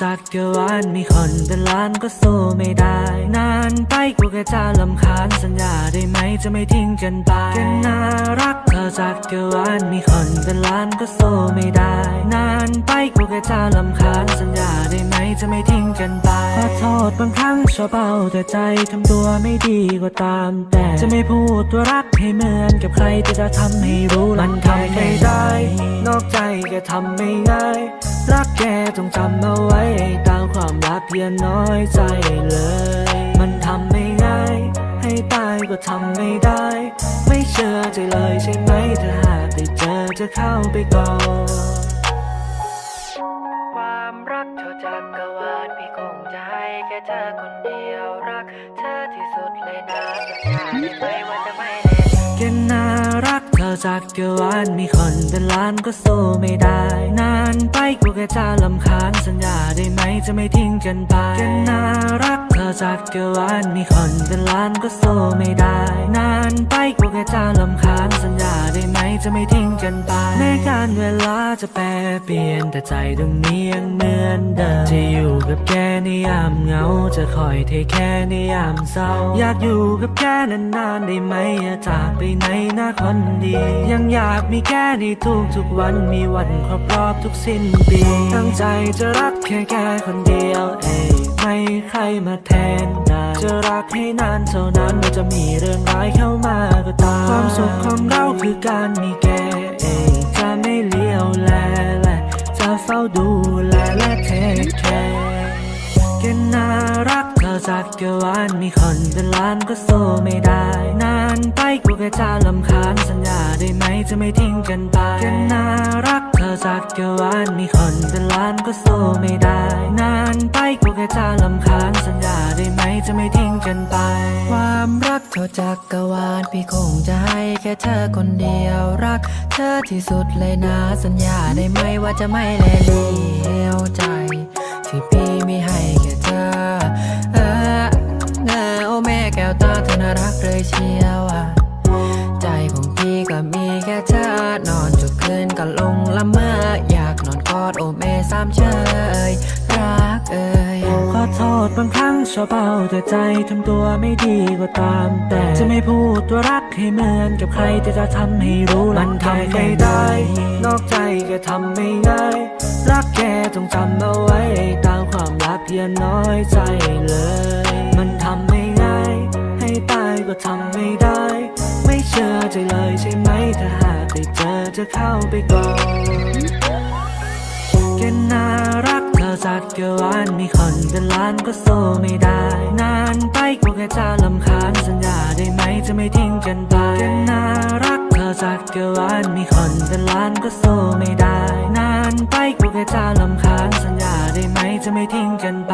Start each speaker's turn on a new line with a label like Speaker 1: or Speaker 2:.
Speaker 1: จักรวาลมีคนเป็นล้านก็สู้ไม่ได้ นานไปกูแค่จะลำคาญสัญญาได้ไหมจะไม่ทิ้งกันไปกันน่ารักเธอจักรวาลมีคนเป็นล้านก็สู้ไม่ได้ นานไปกูแค่จะลำคาญสัญญาได้ไหมจะไม่ทิ้งกันไปขอโทษบางครั้งชอบเอาแต่ใจทำตัวไม่ดีก็ตาม แต่จะไม่พูดตัวรักให้เหมือนกับใครที่จะทำให้รู้มันทำไม่ได้ นอกใจแกทำไม่ง่ายรักแกต้องจำเอาไว้ตามความรักอย่าน้อยใจเลย มันทำไม่ง่าย ให้ตายก็ทำไม่ได้ ไม่เชื่อใจเลยใช่ไหมถ้าหากได้เจอจะเข้าไปก่อนความรักเท่าจักรวาลพี่คงจะให้แค่เธอคนเดียวรัก เธอที่สุดเลยนะสัญญาได้ไหมว่าจะไม่ จักรวาลมีคนเป็นล้านก็สู้ไม่ได้ นานไปกูแค่จะลำคาญสัญญาได้ไหมจะไม่ทิ้งกันไปแค่น่ารักเธอจักรวาลมีคนเป็นล้านก็สู้ไม่ได้ นานไปกูแค่จะลำคาญ จะไม่ทิ้งกันไปแม้การเวลาจะแปรเปลี่ยนแต่ใจตรงนี้ยังเหมือนเดิมจะอยู่กับแกในยามเหงา จะคอยเทแค่ในยามเศร้า อยากอยู่กับแกนานๆได้ไหมอย่าจากไปไหนนะคนดี ยังอยากมีแกในทุกทุกๆวันมีวันครบรอบทุกสิ้นปีตั้งใจจะรักแค่แกคนเดียวเองไม่ใครมาแทนได้จะรักให้นานเท่านั้นไม่จะมีเรื่องร้ายเข้ามาก็ตามความ สุขของเราคือการมีแกเองจะไม่เลี้ยวแลและจะเฝ้าดูแลและเทคแคร์แกน่ารักเธอจักรวาลมีคนเป็นล้านก็สู้ไม่ได้ นานไปกูแค่จะลำคาญสัญญาได้ไหมจะไม่ทิ้งกันไปแกน่ารักเธอจักรวาลมีคนเป็นล้านก็สู้ไม่ได้ ไปกูแค่จะลำคาญสัญญาได้ไหมจะไม่ทิ้งกันไป
Speaker 2: ความรักเท่าจักรวาลพี่คงจะให้แค่เธอคนเดียวรัก เธอที่สุดเลยนะสัญญาได้ไหมว่าจะไม่แลเลี้ยวใจ ขอโท
Speaker 1: ษบางครั้งชอบเอาแต่ใจทำตัวไม่ดีก็ตาม แต่จะไม่พูดตัวรักให้เหมือนกับใครที่จะทำให้รู้มันทำไม่ได้ นอกใจก็ทำไม่ง่าย รักแค่ต้องจำเอาไว้ตามความรักอย่น้อยใจเลย มันทำไม่ง่าย ให้ตายก็ทำไม่ได้ ไม่เชื่อใจเลยใช่ไหมถ้าหากได้เจอจะเข้าไปก่อนแค่น่า จักรวาลมีคนเป็นล้านก็สู้ไม่ได้ นานไปกูแค่จะลำคาญสัญญาได้ไหมจะไม่ทิ้งกันไปแค่น่ารักเธอจักรวาลมีคนเป็นล้านก็สู้ไม่ได้ นานไปกูแค่จะลำคาญสัญญาได้ไหมจะไม่ทิ้งกันไป